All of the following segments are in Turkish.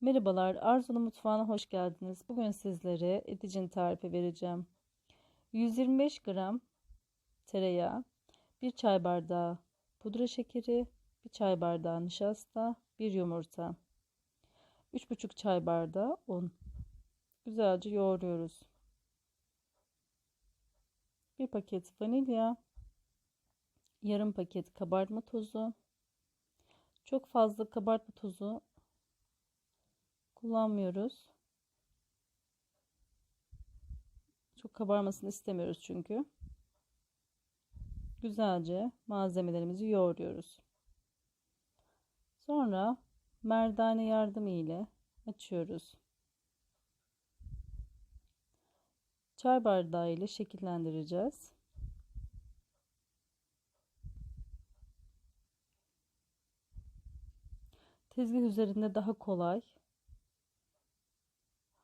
Merhabalar, Arzu'nun mutfağına hoş geldiniz. Bugün sizlere eticin tarifi vereceğim. 125 gram tereyağı, 1 çay bardağı pudra şekeri, 1 çay bardağı nişasta, 1 yumurta, 3,5 çay bardağı un. Güzelce yoğuruyoruz. 1 paket vanilya, yarım paket kabartma tozu. Çok fazla kabartma tozu kullanmıyoruz. Çok kabarmasını istemiyoruz çünkü. Güzelce malzemelerimizi yoğuruyoruz. Sonra merdane yardımı ile açıyoruz. Çay bardağı ile şekillendireceğiz. Tezgah üzerinde daha kolay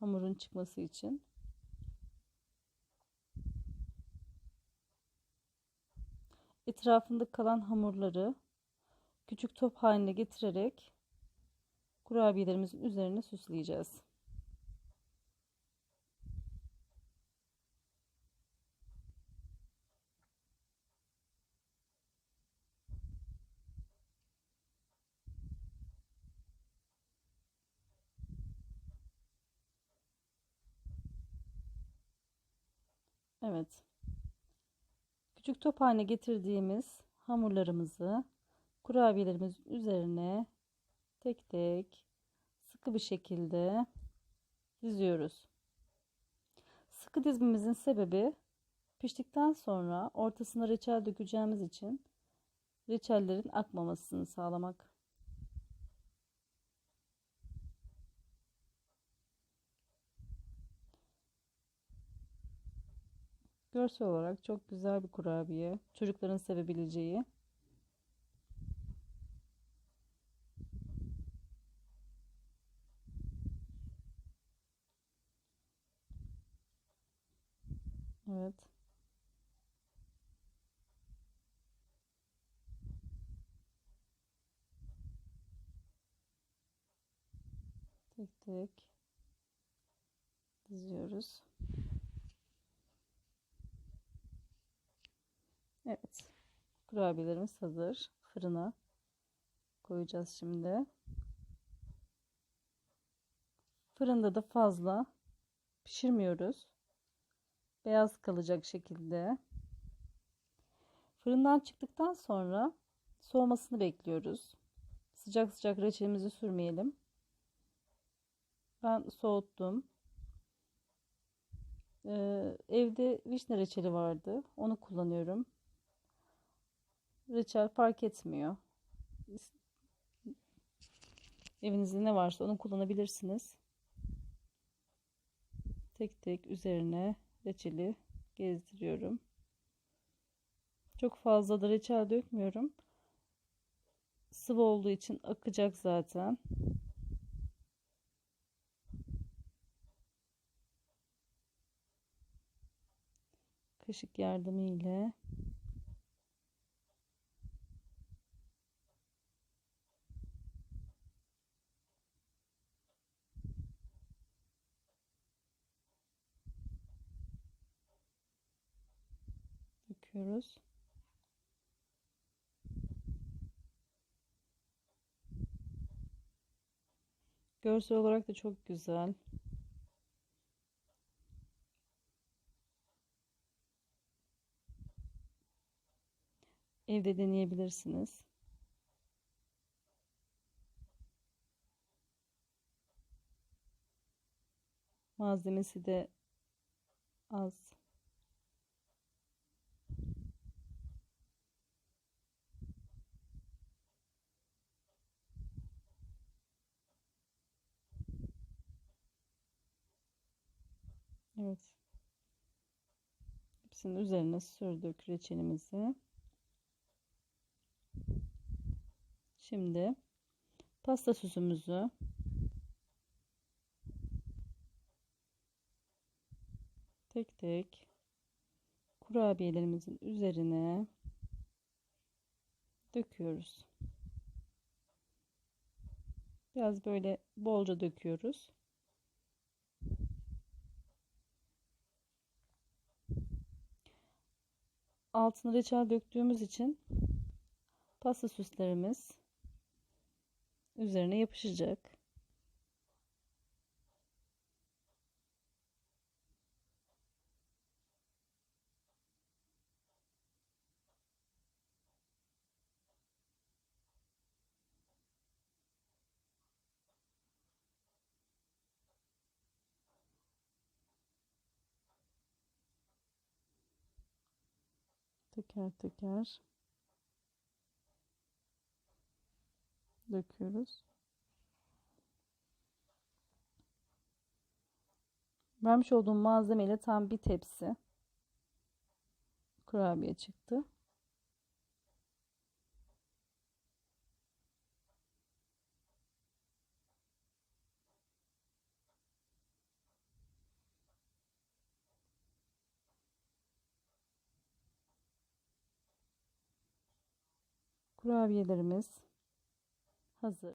hamurun çıkması için. Etrafında kalan hamurları küçük top haline getirerek kurabiyelerimizin üzerine süsleyeceğiz. Evet. Küçük top haline getirdiğimiz hamurlarımızı kurabiyelerimizin üzerine tek tek sıkı bir şekilde diziyoruz. Sıkı dizmemizin sebebi piştikten sonra ortasına reçel dökeceğimiz için reçellerin akmamasını sağlamak. Görsel olarak çok güzel bir kurabiye. Çocukların sevebileceği. Evet. Tek tek diziyoruz. Evet. Kurabiyelerimiz hazır. Fırına koyacağız şimdi. Fırında da fazla pişirmiyoruz. Beyaz kalacak şekilde. Fırından çıktıktan sonra soğumasını bekliyoruz. Sıcak sıcak reçelimizi sürmeyelim. Ben soğuttum. Ee, evde vişne reçeli vardı. Onu kullanıyorum reçel fark etmiyor. Evinizde ne varsa onu kullanabilirsiniz. Tek tek üzerine reçeli gezdiriyorum. Çok fazla da reçel dökmüyorum. Sıvı olduğu için akacak zaten. Kaşık yardımıyla döküyoruz. Görsel olarak da çok güzel. Evde deneyebilirsiniz. Malzemesi de az. Evet. Hepsinin üzerine sürdük reçelimizi. Şimdi pasta süsümüzü tek tek kurabiyelerimizin üzerine döküyoruz. Biraz böyle bolca döküyoruz. Altına reçel döktüğümüz için pasta süslerimiz üzerine yapışacak. Teker teker döküyoruz. Vermiş olduğum malzemeyle tam bir tepsi kurabiye çıktı. Kurabiyelerimiz hazır.